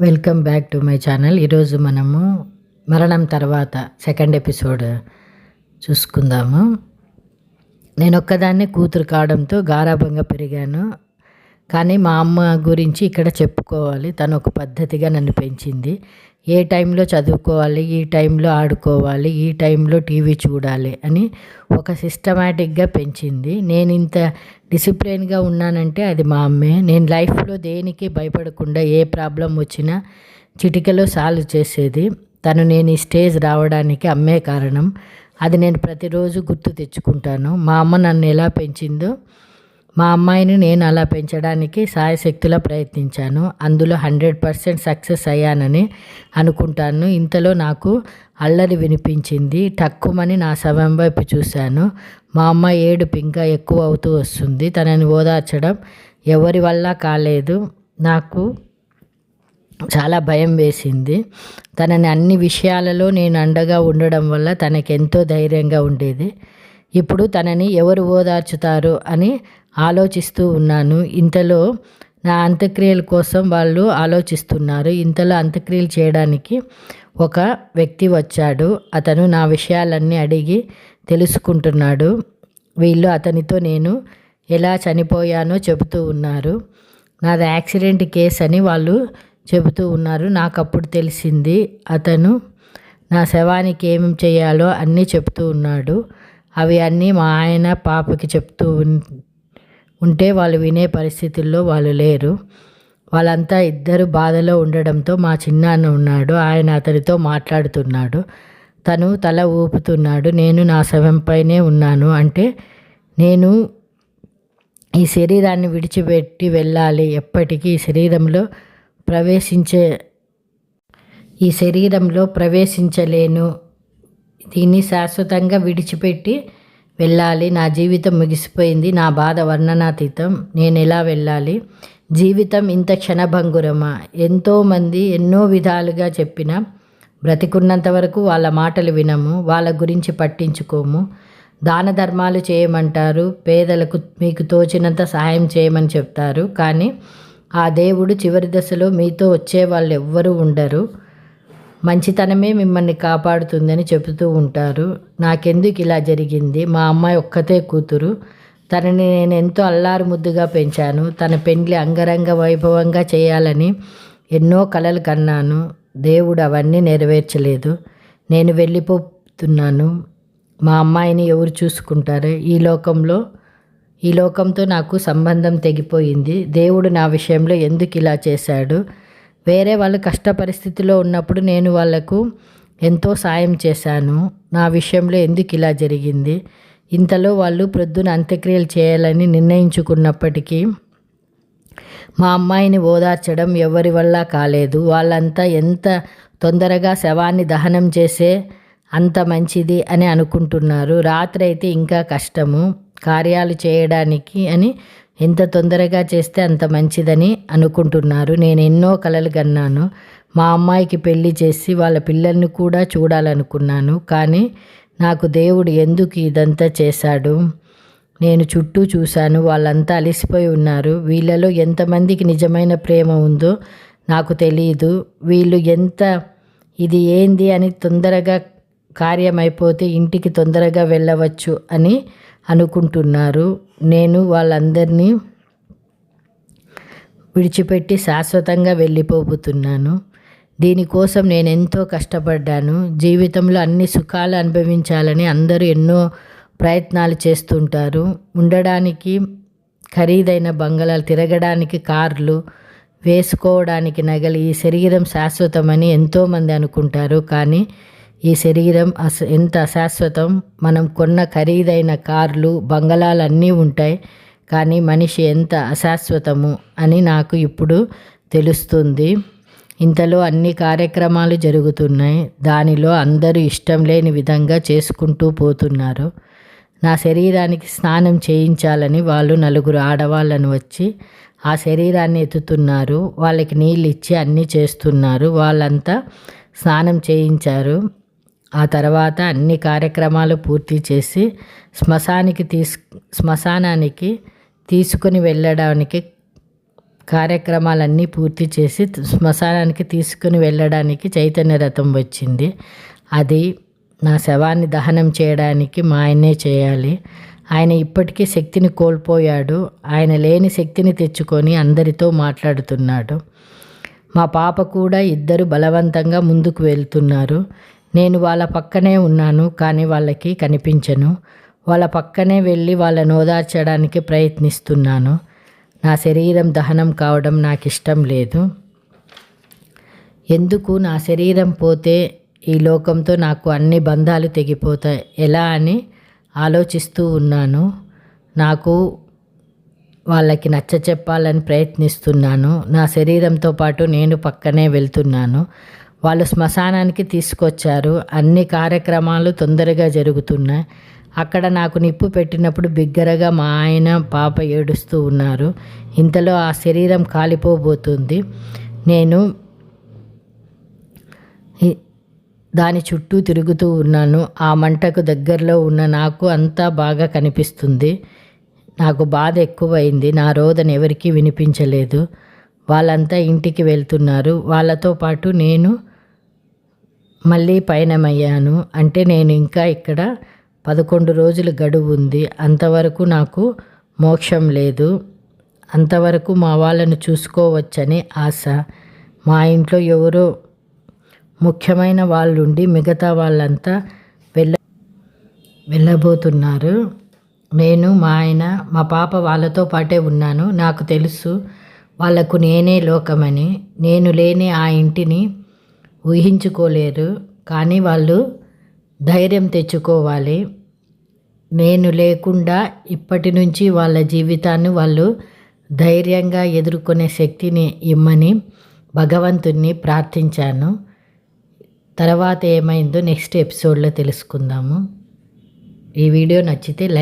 Welcome back to my channel. ఈరోజు మనము మరణం తర్వాత సెకండ్ ఎపిసోడ్ చూసుకుందాము. నేను ఒక్కదాన్నే కూతురు కావడంతో గారాభంగా పెరిగాను. కానీ మా అమ్మ గురించి ఇక్కడ చెప్పుకోవాలి. తను ఒక పద్ధతిగా నన్ను పెంచింది. ఏ టైంలో చదువుకోవాలి ఈ టైంలో ఆడుకోవాలి ఈ టైంలో టీవీ చూడాలి అని ఒక సిస్టమేటిక్గా పెంచింది. నేను ఇంత డిసిప్లిన్గా ఉన్నానంటే అది మా అమ్మే. నేను లైఫ్లో దేనికి భయపడకుండా ఏ ప్రాబ్లం వచ్చినా చిటికలో సాల్వ్ చేసేది. తను నేను ఈ స్టేజ్ రావడానికి అమ్మే కారణం. అది నేను ప్రతిరోజు గుర్తు తెచ్చుకుంటాను. మా అమ్మ నన్ను ఎలా పెంచిందో మా అమ్మాయిని నేను అలా పెంచడానికి సాయశక్తులా ప్రయత్నించాను. అందులో హండ్రెడ్ పర్సెంట్ సక్సెస్ అయ్యానని అనుకుంటాను. ఇంతలో నాకు అల్లరి వినిపించింది. టక్కుమని నా శవం వైపు చూశాను. మా అమ్మ ఏడుపు ఇంకా ఎక్కువ అవుతూ వస్తుంది. తనని ఓదార్చడం ఎవరి వల్ల కాలేదు. నాకు చాలా భయం వేసింది. తనని అన్ని విషయాలలో నేను అండగా ఉండడం వల్ల తనకెంతో ధైర్యంగా ఉండేది. ఇప్పుడు తనని ఎవరు ఓదార్చుతారు అని ఆలోచిస్తూ ఉన్నాను. ఇంతలో నా అంత్యక్రియల కోసం వాళ్ళు ఆలోచిస్తున్నారు. ఇంతలో అంత్యక్రియలు చేయడానికి ఒక వ్యక్తి వచ్చాడు. అతను నా విషయాలన్నీ అడిగి తెలుసుకుంటున్నాడు. వీళ్ళు అతనితో నేను ఎలా చనిపోయానో చెబుతూ ఉన్నారు. నాది యాక్సిడెంట్ కేస్ అని వాళ్ళు చెబుతూ ఉన్నారు. నాకు అప్పుడు తెలిసింది. అతను నా శవానికి ఏం చేయాలో అన్నీ చెప్తూ ఉన్నాడు. అవి అన్నీ మా ఆయన పాపకి చెప్తూ ఉంటే వాళ్ళు వినే పరిస్థితుల్లో వాళ్ళు లేరు. వాళ్ళంతా ఇద్దరు బాధలో ఉండడంతో మా చిన్నాన్న ఉన్నాడు. ఆయన అతనితో మాట్లాడుతున్నాడు. తను తల ఊపుతున్నాడు. నేను నా శవంపైనే ఉన్నాను. అంటే నేను ఈ శరీరాన్ని విడిచిపెట్టి వెళ్ళాలి. ఎప్పటికీ ఈ శరీరంలో ప్రవేశించే ఈ శరీరంలో ప్రవేశించలేను. దీన్ని శాశ్వతంగా విడిచిపెట్టి వెళ్ళాలి. నా జీవితం ముగిసిపోయింది. నా బాధ వర్ణనాతీతం. నేను ఎలా వెళ్ళాలి? జీవితం ఇంత క్షణభంగురమా? ఎంతోమంది ఎన్నో విధాలుగా చెప్పిన బ్రతికున్నంత వరకు వాళ్ళ మాటలు వినము వాళ్ళ గురించి పట్టించుకోము. దాన ధర్మాలు చేయమంటారు పేదలకు మీకు తోచినంత సహాయం చేయమని చెప్తారు. కానీ ఆ దేవుడు చివరి దశలో మీతో వచ్చే వాళ్ళు ఎవ్వరూ ఉండరు. మంచితనమే మిమ్మల్ని కాపాడుతుందని చెబుతూ ఉంటారు. నాకెందుకు ఇలా జరిగింది? మా అమ్మాయి ఒక్కతే కూతురు. తనని నేను ఎంతో అల్లారు ముద్దుగా పెంచాను. తన పెండ్లి అంగరంగ వైభవంగా చేయాలని ఎన్నో కలలు కన్నాను. దేవుడు అవన్నీ నెరవేర్చలేదు. నేను వెళ్ళిపోతున్నాను. మా అమ్మాయిని ఎవరు చూసుకుంటారు? ఈ లోకంలో ఈ లోకంతో నాకు సంబంధం తెగిపోయింది. దేవుడు నా విషయంలో ఎందుకు ఇలా చేశాడు? వేరే వాళ్ళు కష్ట పరిస్థితిలో ఉన్నప్పుడు నేను వాళ్ళకు ఎంతో సాయం చేశాను. నా విషయంలో ఎందుకు ఇలా జరిగింది? ఇంతలో వాళ్ళు ప్రొద్దున అంత్యక్రియలు చేయాలని నిర్ణయించుకున్నప్పటికీ మా అమ్మాయిని ఓదార్చడం ఎవరి వల్ల కాలేదు. వాళ్ళంతా ఎంత తొందరగా శవాన్ని దహనం చేసే అంత మంచిది అని అనుకుంటున్నారు. రాత్రి అయితే ఇంకా కష్టము. కార్యాలు చేయడానికి అని ఎంత తొందరగా చేస్తే అంత మంచిదని అనుకుంటున్నారు. నేను ఎన్నో కలలు కన్నాను మా అమ్మాయికి పెళ్ళి చేసి వాళ్ళ పిల్లల్ని కూడా చూడాలనుకున్నాను. కానీ నాకు దేవుడు ఎందుకు ఇదంతా చేశాడు? నేను చుట్టూ చూశాను. వాళ్ళంతా అలసిపోయి ఉన్నారు. వీళ్ళలో ఎంతమందికి నిజమైన ప్రేమ ఉందో నాకు తెలియదు వీళ్ళు ఎంత ఇది ఏంది అని తొందరగా కార్యమైపోతే ఇంటికి తొందరగా వెళ్ళవచ్చు అని అనుకుంటున్నారు. నేను వాళ్ళందరినీ విడిచిపెట్టి శాశ్వతంగా వెళ్ళిపోబోతున్నాను. దీనికోసం నేను ఎంతో కష్టపడ్డాను. జీవితంలో అన్ని సుఖాలు అనుభవించాలని అందరూ ఎన్నో ప్రయత్నాలు చేస్తుంటారు. ఉండడానికి ఖరీదైన బంగళాలు తిరగడానికి కార్లు వేసుకోవడానికి నగలు ఈ శరీరం శాశ్వతమని ఎంతోమంది అనుకుంటారు. కానీ ఈ శరీరం అస ఎంత అశాశ్వతం మనం కొన్న ఖరీదైన కార్లు బంగళాలు అన్నీ ఉంటాయి కానీ మనిషి ఎంత అశాశ్వతము అని నాకు ఇప్పుడు తెలుస్తుంది. ఇంతలో అన్ని కార్యక్రమాలు జరుగుతున్నాయి. దానిలో అందరూ ఇష్టం లేని విధంగా చేసుకుంటూ పోతున్నారు. నా శరీరానికి స్నానం చేయించాలని వాళ్ళు నలుగురు ఆడవాళ్ళను వచ్చి ఆ శరీరాన్ని ఎత్తుతున్నారు. వాళ్ళకి నీళ్ళు ఇచ్చి అన్నీ చేస్తున్నారు. వాళ్ళంతా స్నానం చేయించారు. ఆ తర్వాత అన్ని కార్యక్రమాలు పూర్తి చేసి శ్మశానికి తీసు శ్మశానానికి తీసుకుని వెళ్ళడానికి కార్యక్రమాలన్నీ పూర్తి చేసి శ్మశానానికి తీసుకుని వెళ్ళడానికి చైతన్య రథం వచ్చింది. అది నా శవాన్ని దహనం చేయడానికి మా ఆయనే చేయాలి. ఆయన ఇప్పటికీ శక్తిని కోల్పోయాడు. ఆయన లేని శక్తిని తెచ్చుకొని అందరితో మాట్లాడుతున్నాడు. మా పాప కూడా ఇద్దరు బలవంతంగా ముందుకు వెళ్తున్నారు. నేను వాళ్ళ పక్కనే ఉన్నాను కానీ వాళ్ళకి కనిపించను. వాళ్ళ పక్కనే వెళ్ళి వాళ్ళను ఓదార్చడానికి ప్రయత్నిస్తున్నాను. నా శరీరం దహనం కావడం నాకు ఇష్టం లేదు. ఎందుకు నా శరీరం పోతే ఈ లోకంతో నాకు అన్ని బంధాలు తెగిపోతాయి? ఎలా అని ఆలోచిస్తూ ఉన్నాను. నాకు వాళ్ళకి నచ్చ చెప్పాలని ప్రయత్నిస్తున్నాను. నా శరీరంతో పాటు నేను పక్కనే వెళ్తున్నాను. వాళ్ళు శ్మశానానికి తీసుకొచ్చారు. అన్ని కార్యక్రమాలు తొందరగా జరుగుతున్నాయి. అక్కడ నాకు నిప్పు పెట్టినప్పుడు బిగ్గరగా మా ఆయన పాప ఏడుస్తూ ఉన్నారు. ఇంతలో ఆ శరీరం కాలిపోబోతుంది. నేను దాని చుట్టూ తిరుగుతూ ఉన్నాను. ఆ మంటకు దగ్గరలో ఉన్న నాకు అంతా బాగా కనిపిస్తుంది. నాకు బాధ ఎక్కువైంది. నా రోదన ఎవరికీ వినిపించలేదు. వాళ్ళంతా ఇంటికి వెళ్తున్నారు. వాళ్ళతో పాటు నేను మళ్ళీ పయనమయ్యాను. అంటే నేను ఇంకా ఇక్కడ పదకొండు రోజులు గడువు ఉంది. అంతవరకు నాకు మోక్షం లేదు. అంతవరకు మా వాళ్ళను చూసుకోవచ్చని ఆశ. మా ఇంట్లో ఎవరో ముఖ్యమైన వాళ్ళుండి మిగతా వాళ్ళంతా వెళ్ళ వెళ్ళబోతున్నారు. నేను మా ఆయన మా పాప వాళ్ళతో పాటే ఉన్నాను. నాకు తెలుసు వాళ్ళకు నేనే లోకమని. నేను లేని ఆ ఇంటిని ఊహించుకోలేరు. కానీ వాళ్ళు ధైర్యం తెచ్చుకోవాలి. నేను లేకుండా ఇప్పటి నుంచి వాళ్ళ జీవితాన్ని వాళ్ళు ధైర్యంగా ఎదుర్కొనే శక్తిని ఇమ్మని భగవంతుణ్ణి ప్రార్థించాను. తర్వాత ఏమైందో నెక్స్ట్ ఎపిసోడ్లో తెలుసుకుందాము. ఈ వీడియో నచ్చితే లైక్